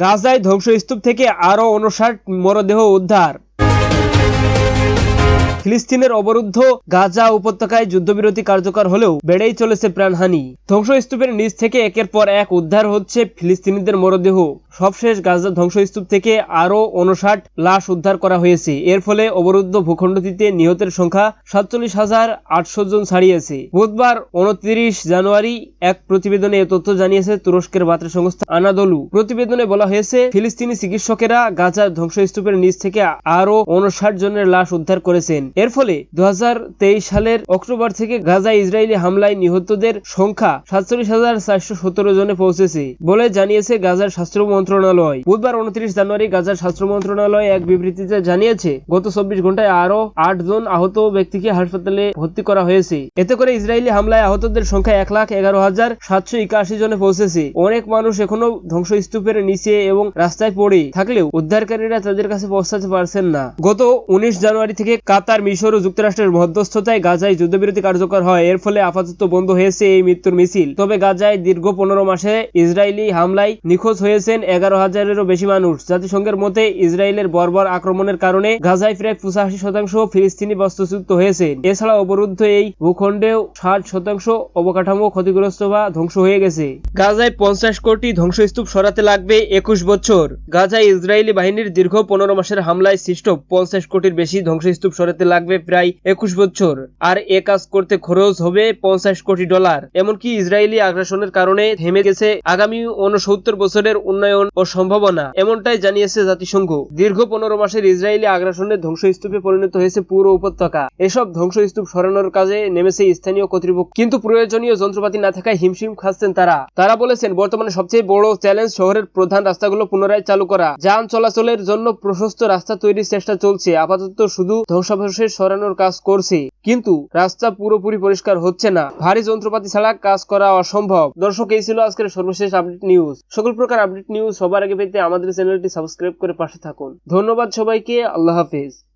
গাজায় ধ্বংসস্তূপ থেকে আরও উনষাট মরদেহ উদ্ধার। ফিলিস্তিনের অবরুদ্ধ গাজা উপত্যকায় যুদ্ধবিরতি কার্যকর হলেও বেড়েই চলেছে প্রাণহানি। ধ্বংসস্তূপের নিচ থেকে একের পর এক উদ্ধার হচ্ছে ফিলিস্তিনিদের মরদেহ। সবশেষ গাজা ধ্বংসস্তূপ থেকে আরও উনষাট লাশ উদ্ধার করা হয়েছে। এর ফলে অবরুদ্ধ ভূখণ্ডটিতে নিহতের সংখ্যা সাতচল্লিশ হাজার আটশো জন ছাড়িয়েছে। বুধবার উনত্রিশ জানুয়ারি এক প্রতিবেদনে এ তথ্য জানিয়েছে তুরস্কের বার্তা সংস্থা আনাদলু। প্রতিবেদনে বলা হয়েছে, ফিলিস্তিনি চিকিৎসকেরা গাজার ধ্বংসস্তূপের নিচ থেকে আরও উনষাট জনের লাশ উদ্ধার করেছেন। এর ফলে দু হাজার তেইশ সালের অক্টোবর থেকে গাজা ইসরায়েলি হামলায় নিহতদের সংখ্যা সাতচল্লিশ হাজার চারশো সতেরো জনে পৌঁছেছে বলে জানিয়েছে গাজার স্বাস্থ্য মন্ত্রণালয়। বুধবার উনত্রিশ জানুয়ারি গাজার স্বাস্থ্য মন্ত্রণালয় এক বিবৃতিতে জানিয়েছে, গত চব্বিশ ঘন্টায় আরও আট জন আহত ব্যক্তিকে হাসপাতালে ভর্তি করা হয়েছে। এতে করে ইসরায়েলি হামলায় আহতদের সংখ্যা এক লাখ এগারো হাজার সাতশো একাশি জনে পৌঁছেছে। অনেক মানুষ এখনও ধ্বংসস্তূপের নিচে এবং রাস্তায় পড়ে থাকলেও উদ্ধারকারীরা তাদের কাছে পৌঁছাতে পারছেন না। গত উনিশ জানুয়ারি থেকে কাতার মিশর ও যুক্তরাষ্ট্রের মধ্যস্থতায় গাজায় যুদ্ধবিরতি কার্যকর হয়। এর ফলে আপাতত বন্ধ হয়েছে এই মৃত্যুর মিছিল। তবে গাজায় দীর্ঘ পনেরো মাসে ইসরায়েলি হামলায় নিখোঁজ হয়েছেন এগারো হাজারেরও বেশি মানুষ। জাতিসংঘের মতে, ইসরায়েলের বর্বর আক্রমণের কারণে গাজায় প্রায় পঁচাশি শতাংশ ফিলিস্তিনি বাস্তুচ্যুত হয়েছেন। এছাড়া অবরুদ্ধ এই ভূখণ্ডেও ষাট শতাংশ অবকাঠামো ক্ষতিগ্রস্ত বা ধ্বংস হয়ে গেছে। গাজায় পঞ্চাশ কোটি ধ্বংসস্তূপ সরাতে লাগবে একুশ বছর। গাজায় ইসরায়েলি বাহিনীর দীর্ঘ পনেরো মাসের হামলায় সৃষ্ট পঞ্চাশ কোটির বেশি ধ্বংসস্তূপ সরাতে লাগবে প্রায় একুশ বছর। আর এ কাজ করতে খরচ হবে পঞ্চাশ কোটি ডলার। এমনকি ইসরায়েলি আগ্রাসনের কারণে থেমে গেছে আগামী উনসত্তর বছরের উন্নয়ন ও সম্ভাবনা, এমনটাই জানিয়েছে জাতিসংঘ। দীর্ঘ পনেরো মাসের ইসরায়েলি আগ্রাসনের ধ্বংসস্তূপে পরিণত হয়েছে পুরো উপত্যকা। এসব ধ্বংসস্তূপ সরানোর কাজে নেমেছে স্থানীয় কর্তৃপক্ষ। কিন্তু প্রয়োজনীয় যন্ত্রপাতি না থাকায় হিমশিম খাচ্ছেন তারা। তারা বলেছেন, বর্তমানে সবচেয়ে বড় চ্যালেঞ্জ শহরের প্রধান রাস্তাগুলো পুনরায় চালু করা। যান চলাচলের জন্য প্রশস্ত রাস্তা তৈরির চেষ্টা চলছে। আপাতত শুধু ধ্বংসাবশেষ সরানোর কাজ করছে। কিন্তু রাস্তা পুরোপুরি পরিষ্কার হচ্ছে না। ভারী যন্ত্রপাতি ছাড়া কাজ করা অসম্ভব। দর্শক, এই ছিল আজকের সর্বশেষ আপডেট নিউজ। সকল প্রকার আপডেট নিউজ সবার আগে পেতে আমাদের চ্যানেলটি সাবস্ক্রাইব করে পাশে থাকুন। ধন্যবাদ সবাইকে। আল্লাহ হাফেজ।